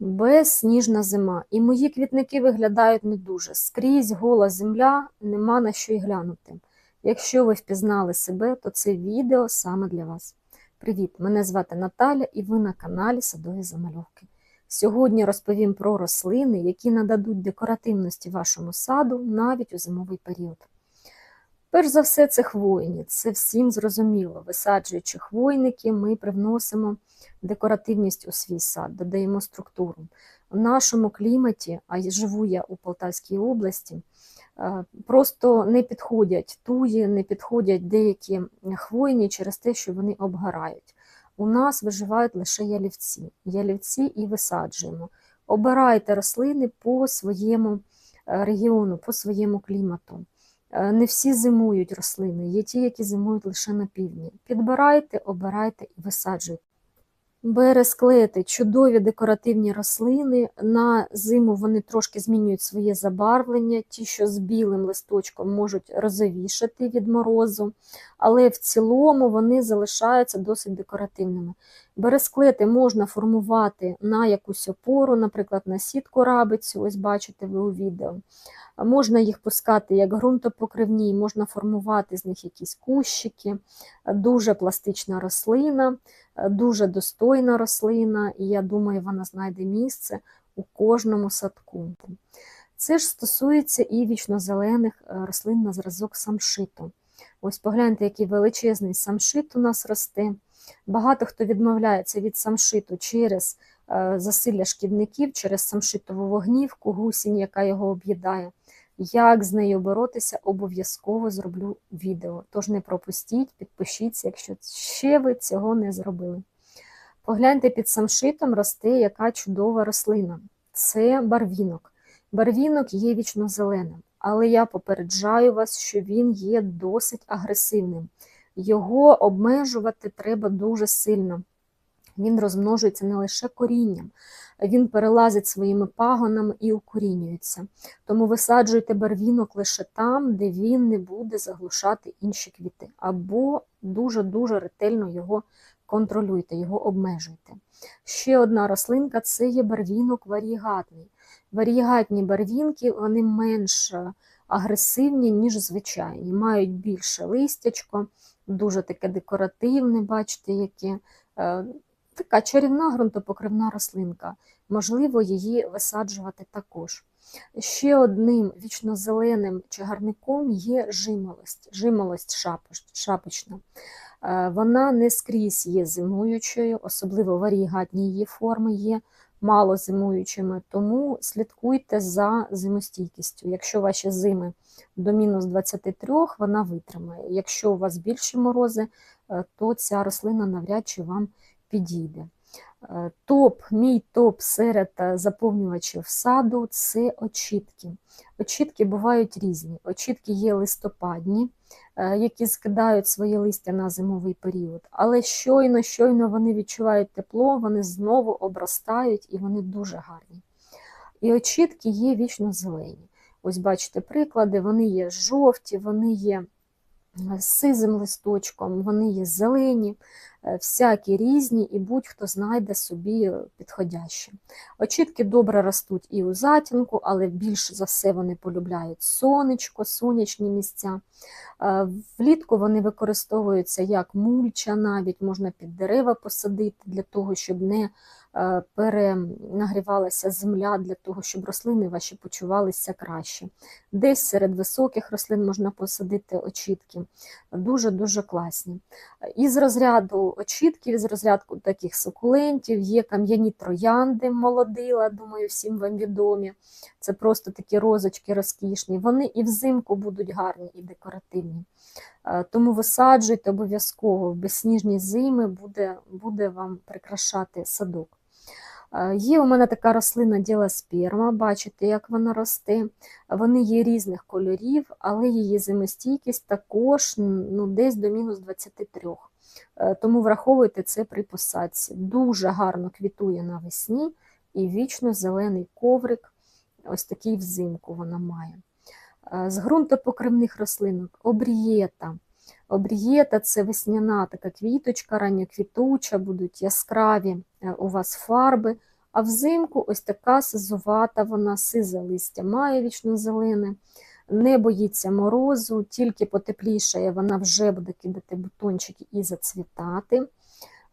Безсніжна зима. І мої квітники виглядають не дуже. Скрізь гола земля, нема на що й глянути. Якщо ви впізнали себе, то це відео саме для вас. Привіт! Мене звати Наталя і ви на каналі Садові Замальовки. Сьогодні розповім про рослини, які нададуть декоративності вашому саду навіть у зимовий період. Перш за все, це хвойні. Це всім зрозуміло. Висаджуючи хвойники, ми привносимо декоративність у свій сад, додаємо структуру. В нашому кліматі, а живу я у Полтавській області, е, просто не підходять туї, не підходять деякі хвойні через те, що вони обгорають. У нас виживають лише ялівці. Ялівці і висаджуємо. Обирайте рослини по своєму е, регіону, по своєму клімату. Е, Не всі зимують рослини, є ті, які зимують лише на півдні. Підбирайте, обирайте і висаджуйте. Бересклети чудові декоративні рослини. На зиму вони трошки змінюють своє забарвлення. Ті, що з білим листочком можуть розовішати від морозу, але в цілому вони залишаються досить декоративними. Бересклети можна формувати на якусь опору, наприклад, на сітку рабицю, ось бачите ви у відео. Можна їх пускати як ґрунтопокривні, можна формувати з них якісь кущики, дуже пластична рослина, дуже достойна рослина, і я думаю, вона знайде місце у кожному садку. Це ж стосується і вічнозелених рослин на зразок самшиту. Ось погляньте, який величезний самшит у нас росте. Багато хто відмовляється від самшиту через засилля шкідників, через самшитову вогнівку, гусінь, яка його об'їдає. Як з нею боротися, обов'язково зроблю відео. Тож не пропустіть, підпишіться, якщо ще ви цього не зробили. Погляньте, під самшитом росте яка чудова рослина. Це барвінок. Барвінок є вічнозеленим, але я попереджаю вас, що він є досить агресивним. Його обмежувати треба дуже сильно. Він розмножується не лише корінням, він перелазить своїми пагонами і укорінюється. Тому висаджуйте барвінок лише там, де він не буде заглушати інші квіти, або дуже-дуже ретельно його контролюйте, його обмежуйте. Ще одна рослинка це є барвінок варігатний. Варігатні барвінки вони менш агресивні, ніж звичайні, мають більше листячко, дуже таке декоративне, бачите, яке така чарівна ґрунтопокривна рослинка. Можливо, її висаджувати також. Ще одним вічнозеленим чагарником є жимолость, жимолость шапочна. Вона не скрізь є зимуючою, особливо варігатні її форми є мало зимуючими, тому слідкуйте за зимостійкістю. Якщо ваші зими до мінус 23, вона витримає. Якщо у вас більші морози, то ця рослина навряд чи вам підійде. Топ, мій топ серед заповнювачів саду це очітки. Очітки бувають різні. Очітки є листопадні, які скидають своє листя на зимовий період, але щойно, щойно вони відчувають тепло, вони знову обростають і вони дуже гарні. І очітки є вічно зелені. Ось бачите приклади, вони є жовті, вони є з сизим листочком, вони є зелені, всякі різні, і будь-хто знайде собі підходящі. Очітки добре ростуть і у затінку, але більше за все вони полюбляють сонечко, сонячні місця. Влітку вони використовуються як мульча, навіть можна під дерева посадити для того, щоб не перенагрівалася земля, для того, щоб рослини ваші почувалися краще. Десь серед високих рослин можна посадити очітки, дуже-дуже класні. Із розряду очітків, із розряду таких сукулентів, є кам'яні троянди, молодила, думаю, всім вам відомі. Це просто такі розочки розкішні. Вони і взимку будуть гарні і декоративні. Тому висаджуйте обов'язково в безсніжні зими буде, буде вам прикрашати садок. Є у мене така рослина діласперма, бачите, як вона росте. Вони є різних кольорів, але її зимостійкість також ну, десь до мінус 23. Тому враховуйте це при посадці. Дуже гарно квітує навесні і вічно зелений коврик, ось такий взимку вона має. З ґрунтопокривних рослинок обрієта. Обрієта це весняна така квіточка, ранньоквітуча, будуть яскраві у вас фарби, А взимку ось така сизувата, вона сизе листя має вічно зелене, не боїться морозу, тільки потеплішає, вона вже буде кидати бутончики і зацвітати.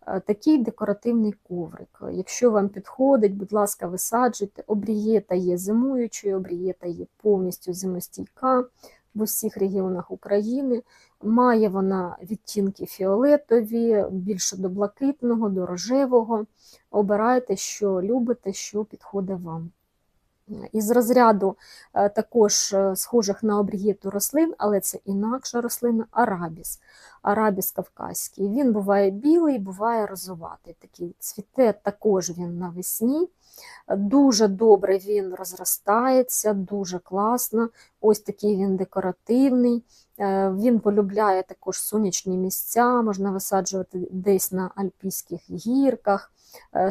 Е, Такий декоративний коврик. Якщо вам підходить, будь ласка, висаджуйте. Обрієта є зимуючою, обрієта є повністю зимостійка в усіх регіонах України. Має вона відтінки фіолетові, більше до блакитного, до рожевого. Обирайте, що любите, що підходить вам. Із розряду е, також е, схожих на обрієту рослин, але це інакша рослина арабіс. Арабіс кавказький. Він буває білий, буває розоватий. Такий цвіте також він навесні. Дуже добре він розростається, дуже класно. Ось такий він декоративний. Е, Він полюбляє також сонячні місця, можна висаджувати десь на альпійських гірках,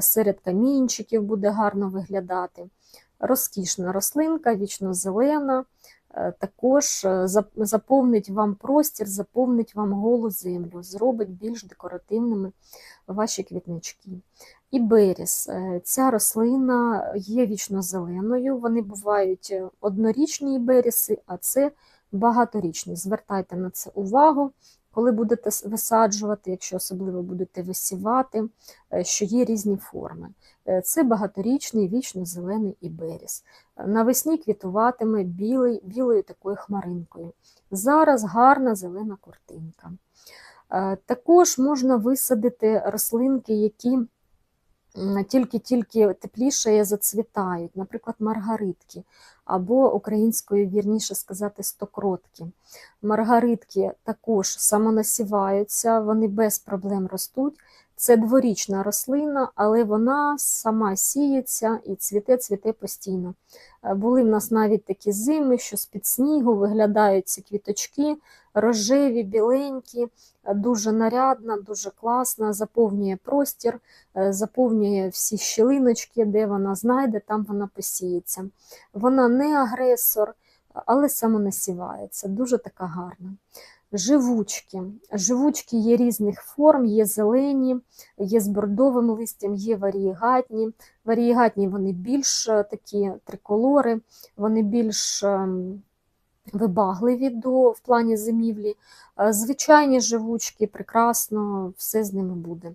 серед камінчиків буде гарно виглядати. Розкішна рослинка, вічно зелена, е, також е, заповнить вам простір, заповнить вам голу землю, зробить більш декоративними ваші квітнички. І беріс. Е, Ця рослина є вічно зеленою. Вони бувають однорічні беріси, а це багаторічні. Звертайте на це увагу, коли будете висаджувати, якщо особливо будете висівати, е, що є різні форми. Е, Це багаторічний вічно-зелений іберіс. Е, Навесні квітуватиме білий, білою такою хмаринкою. Зараз гарна зелена картинка. Також можна висадити рослинки, які тільки-тільки теплішає зацвітають, наприклад, маргаритки, або українською, вірніше сказати, стокротки. Маргаритки також самонасіваються, вони без проблем ростуть. Це дворічна рослина, але вона сама сіється і цвіте, цвіте постійно. Е, Були в нас навіть такі зими, що з-під снігу виглядають ці квіточки, рожеві, біленькі, дуже нарядна, дуже класна, заповнює простір, е, заповнює всі щілиночки, де вона знайде, там вона посіється. Вона не агресор, але самонасівається, дуже така гарна. Живучки. Живучки є різних форм, є зелені, є з бордовим листям, є варієгатні. Варієгатні вони більш е, такі триколори, вони більш ем, вибагливі до, в плані зимівлі. Е, Звичайні живучки, прекрасно, все з ними буде.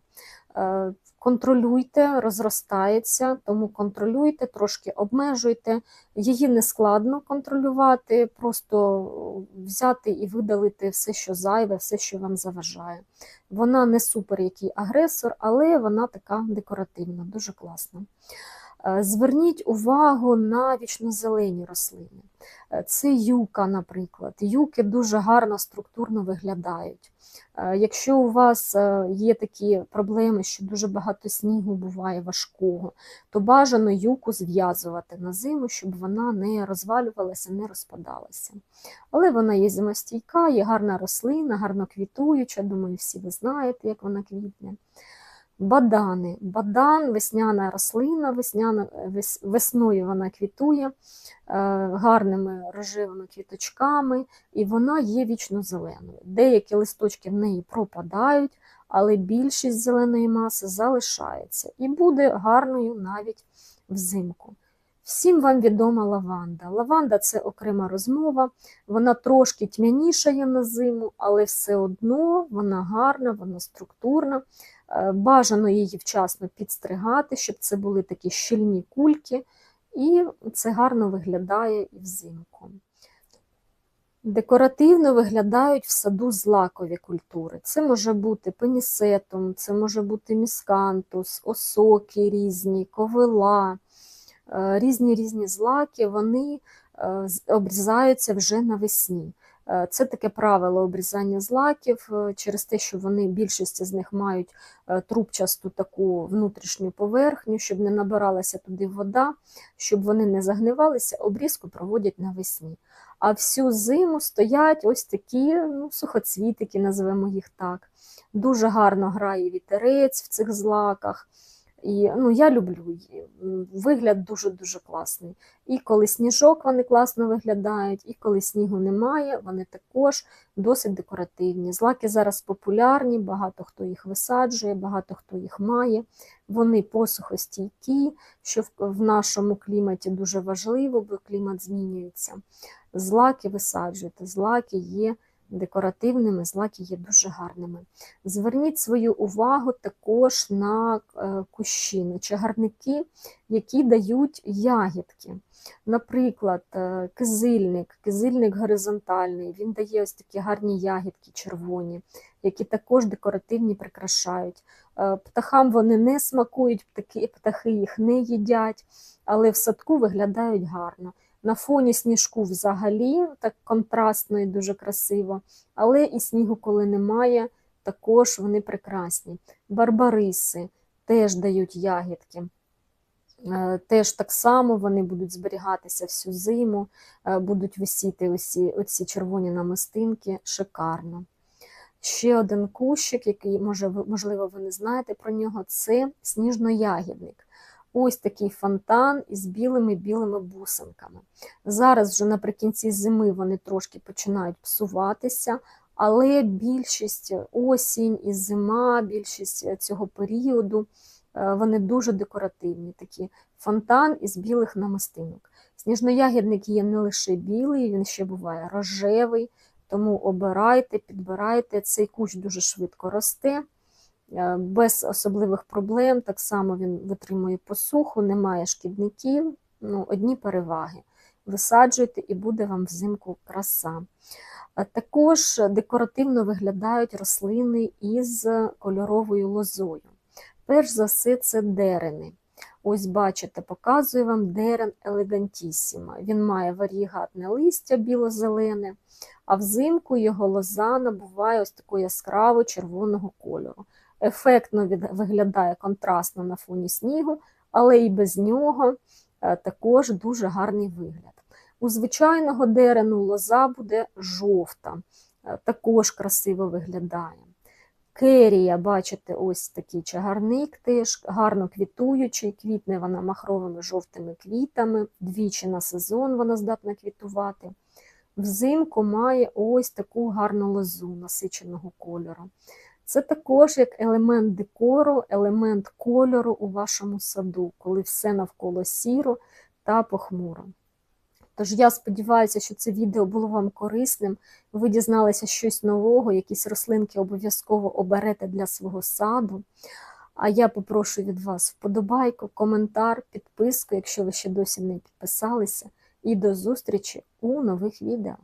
Е, Контролюйте, розростається, тому контролюйте, трошки обмежуйте. Її не складно контролювати, просто взяти і видалити все, що зайве, все, що вам заважає. Вона не супер який агресор, але вона така декоративна, дуже класна. Е, Зверніть увагу на вічнозелені рослини. Е, Це юка, наприклад. Юки дуже гарно структурно виглядають. Е, Якщо у вас є такі проблеми, що дуже багато снігу буває важкого, то бажано юку зв'язувати на зиму, щоб вона не розвалювалася, не розпадалася. Але вона є зимостійка, є гарна рослина, гарно квітуюча. Думаю, всі ви знаєте, як вона квітне. Бадани. Бадан весняна рослина, весняна, вес- весною вона квітує е, гарними рожевими квіточками, і вона є вічно зеленою. Деякі листочки в неї пропадають, але більшість зеленої маси залишається і буде гарною навіть взимку. Всім вам відома лаванда. Лаванда це окрема розмова, вона трошки тьмянішає на зиму, але все одно вона гарна, вона структурна. Е, Бажано її вчасно підстригати, щоб це були такі щільні кульки, і це гарно виглядає і взимку. Декоративно виглядають в саду злакові культури. Це може бути пенісетум, це може бути міскантус, осоки різні, ковила, різні різні злаки, вони е, обрізаються вже навесні. Е, Це таке правило обрізання злаків е, через те, що вони більшість з них мають е, трубчасту таку внутрішню поверхню, щоб не набиралася туди вода, щоб вони не загнивалися, обрізку проводять навесні. А всю зиму стоять ось такі ну, сухоцвітики, називаємо їх так. Дуже гарно грає вітерець в цих злаках. І ну, я люблю її. Вигляд дуже-дуже класний. І коли сніжок вони класно виглядають, і коли снігу немає, вони також досить декоративні. Злаки зараз популярні, багато хто їх висаджує, багато хто їх має. Вони посухостійкі, що в, нашому кліматі дуже важливо, бо клімат змінюється. Злаки висаджуйте, злаки є декоративними, злаки є дуже гарними. Зверніть свою увагу також на е, кущі, на чагарники, які дають ягідки. Наприклад, е, кизильник, кизильник горизонтальний, він дає ось такі гарні ягідки червоні, які також декоративні прикрашають. Е, Птахам вони не смакують, птахи їх не їдять, але в садку виглядають гарно. На фоні сніжку взагалі так контрастно і дуже красиво, але і снігу, коли немає, також вони прекрасні. Барбариси теж дають ягідки. Е, Теж так само вони будуть зберігатися всю зиму, е, будуть висіти оці, оці червоні намистинки, шикарно. Ще один кущик, який, може, можливо, ви не знаєте про нього, це сніжноягідник. Ось такий фонтан із білими-білими бусинками. Зараз вже наприкінці зими вони трошки починають псуватися, але більшість осінь і зима, більшість цього періоду е, вони дуже декоративні. Такі фонтан із білих намистинок. Сніжноягідник є не лише білий, він ще буває рожевий, тому обирайте, підбирайте. Цей кущ дуже швидко росте, без особливих проблем. Так само він витримує посуху, немає шкідників, ну, одні переваги. Висаджуйте і буде вам взимку краса. Також декоративно виглядають рослини із кольоровою лозою. Перш за все, це дерени. Ось бачите, показую вам дерен елегантісіма. Він має варігатне листя біло-зелене, а взимку його лоза набуває ось такого яскраво червоного кольору. Ефектно виглядає контрастно на фоні снігу, але і без нього е, також дуже гарний вигляд. У звичайного дерену лоза буде жовта, е, також красиво виглядає. Керія, бачите, ось такий чагарник теж гарно квітуючий, квітне вона махровими жовтими квітами, двічі на сезон вона здатна квітувати. Взимку має ось таку гарну лозу насиченого кольору. Це також як елемент декору, елемент кольору у вашому саду, коли все навколо сіро та похмуро. Тож я сподіваюся, що це відео було вам корисним. Ви дізналися щось нового, якісь рослинки обов'язково оберете для свого саду. А я попрошу від вас вподобайку, коментар, підписку, якщо ви ще досі не підписалися. І до зустрічі у нових відео.